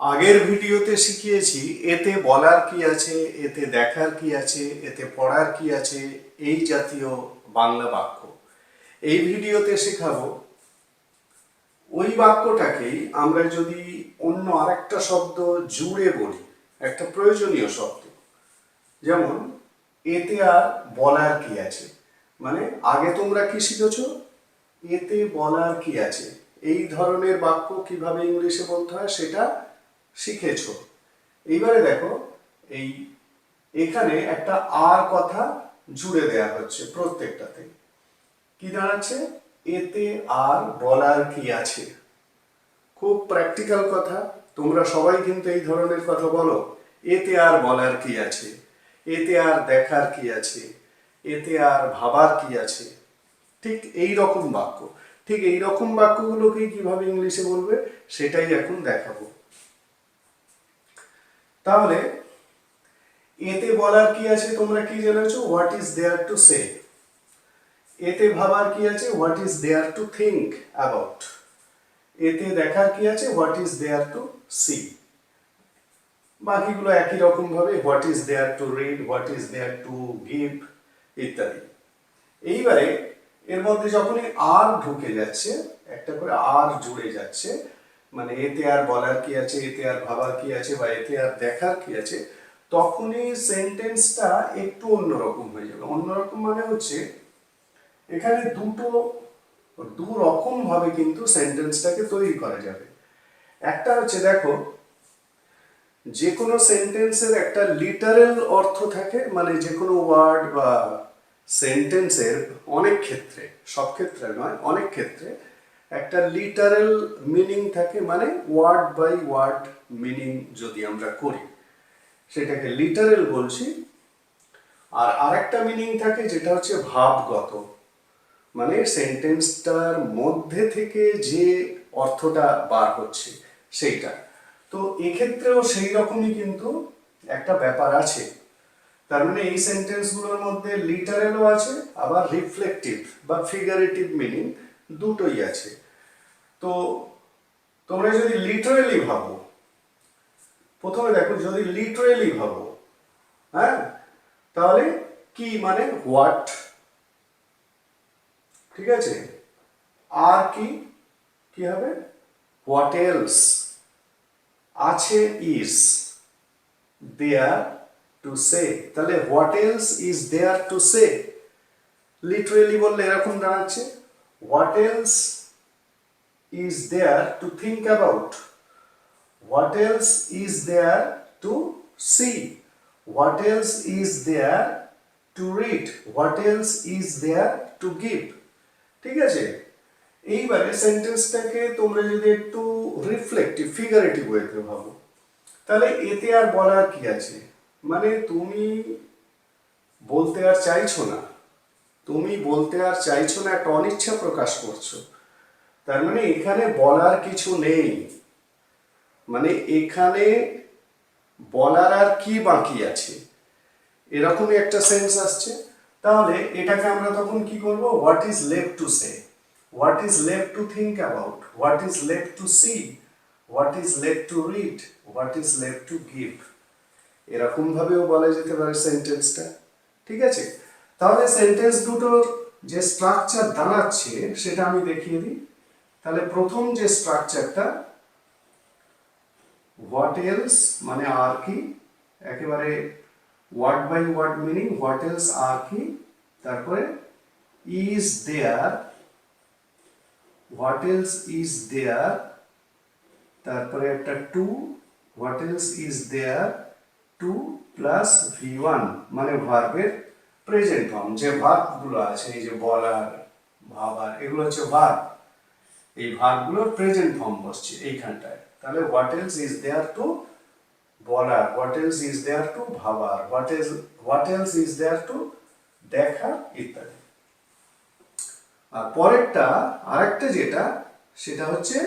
আগের ভিডিওতে শিখিয়েছি, এতে বলার কি আছে, এতে দেখার কি আছে, এতে পড়ার কি আছে, এই জাতীয় বাংলা বাক্য। এই ভিডিওতে শেখাবো, ওই বাক্যটাকেই আমরা যদি অন্য আরেকটা শব্দ জুড়ে বলি, একটা প্রয়োজনীয় শব্দ। যেমন, এতে আর বলার কি আছে? মানে আগে তোমরা কি শিখেছ? এতে বলার কি আছে? এই ধরনের বাক্য কীভাবে ইংলিশে বলতে হয়, সেটা শিখেছ। এইবারে দেখো, এই এখানে একটা আর কথা জুড়ে দেয়া হচ্ছে প্রত্যেকটাতে। কি দাঁড়াচ্ছে? এতে আর বলার কি আছে? খুব প্র্যাকটিক্যাল কথা। তোমরা সবাই কিন্তু এই ধরনের কথা বলো। এতে আর বলার কি আছে? এতে আর দেখার কি আছে? এতে আর ভাবার কি আছে? ঠিক এই রকম বাক্য। ঠিক এই রকম বাক্যগুলোকে কীভাবে ইংলিশে বলবে, সেটাই এখন দেখাবো। তাহলে, এতে বলার কি আছে তোমরা কি জেনেছো? What is there to say এতে ভাবার কি আছে? What is there to think about এতে দেখার কি আছে? What is there to see বাকিগুলো একই রকম ভাবে what is there to read what is there to give ইত্যাদি। এইবারে, এর মধ্যে যখনই আর ঢুকে যাচ্ছে, একটা করে আর জুড়ে যাচ্ছে মানে এতে আর বলার কি আছে, এতে আর ভাবার কি আছে বা এতে আর দেখার কি আছে, তখনই সেন্টেন্সটা একটু অন্যরকম হয়ে যাবে। অন্যরকম মানে হচ্ছে, এখানে দুটো দু রকম ভাবে কিন্তু সেন্টেন্সটাকে তৈরি করা যাবে। একটা হচ্ছে, দেখো যে কোনো সেন্টেন্সের একটা লিটারেল অর্থ থাকে মানে যে কোনো ওয়ার্ড বা সেন্টেন্সের অনেক ক্ষেত্রে, সব ক্ষেত্রে নয়, অনেক ক্ষেত্রে একটা লিটারেল মিনিং থাকে মানে ওয়ার্ড বাই ওয়ার্ড মিনিং যদি আমরা করি। সেটাকে লিটারেল বলছি। আর আরেকটা মিনিং থাকে যেটা হচ্ছে ভাবগত। মানে সেন্টেন্সটার মধ্যে থেকে যে অর্থটা বার হচ্ছে সেইটা। তো এক্ষেত্রেও সেই রকমই কিন্তু একটা ব্যাপার আছে। তার মানে এই সেন্টেন্সগুলোর মধ্যে লিটারেলও আছে, আবার রিফ্লেকটিভ বা ফিগারেটিভ মিনিং দুটোই আছে। তো তোমরা যদি লিটারেলি ভাবো, প্রথমে দেখো যদি লিটারেলি ভাবো হ্যাঁ? তাহলে কি মানে হোয়াট ঠিক আছে? আর কি? কি হবে? হোয়াট এলস আছে ইজ দেয়ার টু সে তাহলে what else is there to say literally বললে এরকম দাঁড়াচ্ছে। What else is there to think about what else is there to see what else is there to read what else is there to give ঠিক আছে? এইবারে সেন্টেন্সটাকে তোমরা যদি একটু reflective figurative ওয়েতে ভাবো, তাহলে এতে আর বলার কি আছে? মানে তুমি বলতে আর চাইছো না। তুমি বলতে আর চাইছো না, একটা অনিচ্ছা প্রকাশ করছ। তার মানে এখানে বলার কিছু নেই। মানে এখানে বলার আর কি বাকি আছে? এরকমই একটা সেন্স আসছে। তাহলে এটাকে আমরা তখন কি করব? What is left to say what is left to think about what is left to see what is left to read what is left to give এরকমভাবেও বলা যেতে পারে সেন্টেন্সটা ঠিক আছে? তাহলে সেন্টেন্স দুটোর যে স্ট্রাকচার দাঁড়াচ্ছে, সেটা আমি দেখিয়ে দিই। তাহলে প্রথম যে স্ট্রাকচারটা হোয়াট এলস মানে আর কি? একেবারে word by word meaning what else আর কি? তারপরে is there what else is there তারপরে একটা to what else is there to plus V one মানে ভার্বের প্রেজেন্ট ফর্ম যে ভার্বগুলো আছে, এই যে বলার, ভাবার, এগুলো হচ্ছে ভার্ব এই ভার্বগুলোর প্রেজেন্ট ফর্ম বসছে এইখানটায়। তাহলে what else is there to বলার what else is there to ভাবার what else what else is there to দেখা, ইত্যাদি। আর পরেরটা, আরেকটা যেটা, সেটা হচ্ছে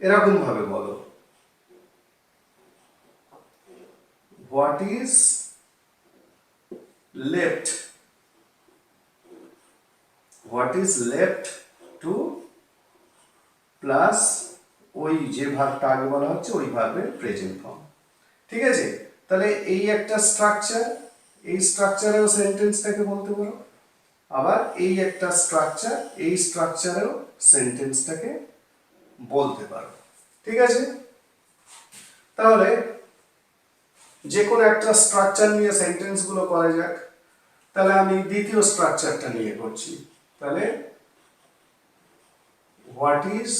এরকম ভাবে বলো। What is left what is left to plus ওই যে ভার্বটা আগে বলা হচ্ছে, ওই ভার্বের প্রেজেন্ট ফর্ম ঠিক আছে? তাহলে এই একটা স্ট্রাকচার এই স্ট্রাকচারেও সেন্টেন্সটাকে বলতে পারো। আবার এই একটা স্ট্রাকচার এই স্ট্রাকচারেও সেন্টেন্সটাকে বলতে পারো। ঠিক আছে? তাহলে যে কোনো একটা স্ট্রাকচার নিয়ে সেন্টেন্সগুলো করা যাক, তাহলে আমি দ্বিতীয় স্ট্রাকচারটা নিয়ে করছি। তাহলে what is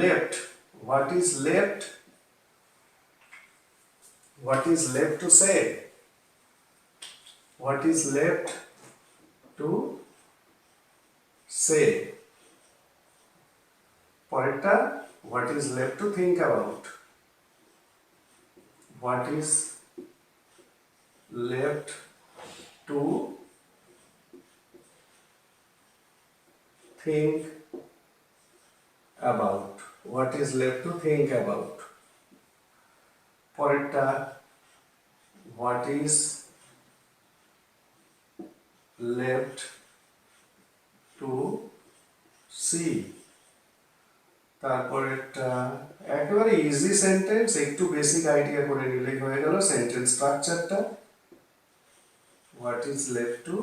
left what is left what is left to say? What is left to say? পরেরটা, what is left to think about? what is left to think about what is left to think about পরেরটা what is left to see তারপরেরটা, একেবারে easy sentence একটু basic idea করে নিলেই হয়ে গেল sentence স্ট্রাকচারটা what is left to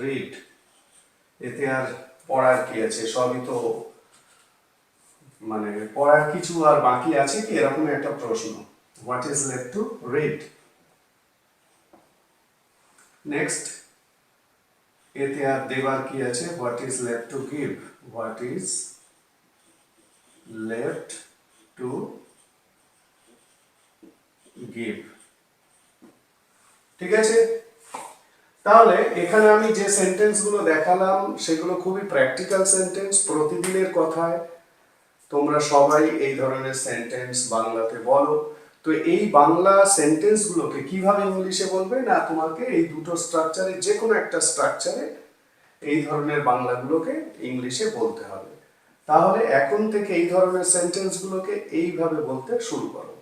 read এতে আর পড়ার কি আছে? সবই তো মানে পড়ার কিছু আর বাকি আছে কি? এরকম একটা প্রশ্ন। What is left to read next এতে আর দেবার কি আছে? What is left to give what is left to give ঠিক আছে? তাহলে এখানে আমি যে সেন্টেন্সগুলো দেখালাম, সেগুলো খুবই প্র্যাকটিক্যাল সেন্টেন্স প্রতিদিনের কথায়। তোমরা সবাই এই ধরনের সেন্টেন্স বাংলাতে বলো। তো এই বাংলা সেন্টেন্সগুলোকে কীভাবে ইংলিশে বলবে? না, তোমাকে এই দুটো স্ট্রাকচারে যে কোনো একটা স্ট্রাকচারে এই ধরনের বাংলাগুলোকে ইংলিশে বলতে হবে। তাহলে এখন থেকে এই ধরনের সেন্টেন্সগুলোকে এইভাবে বলতে শুরু করো।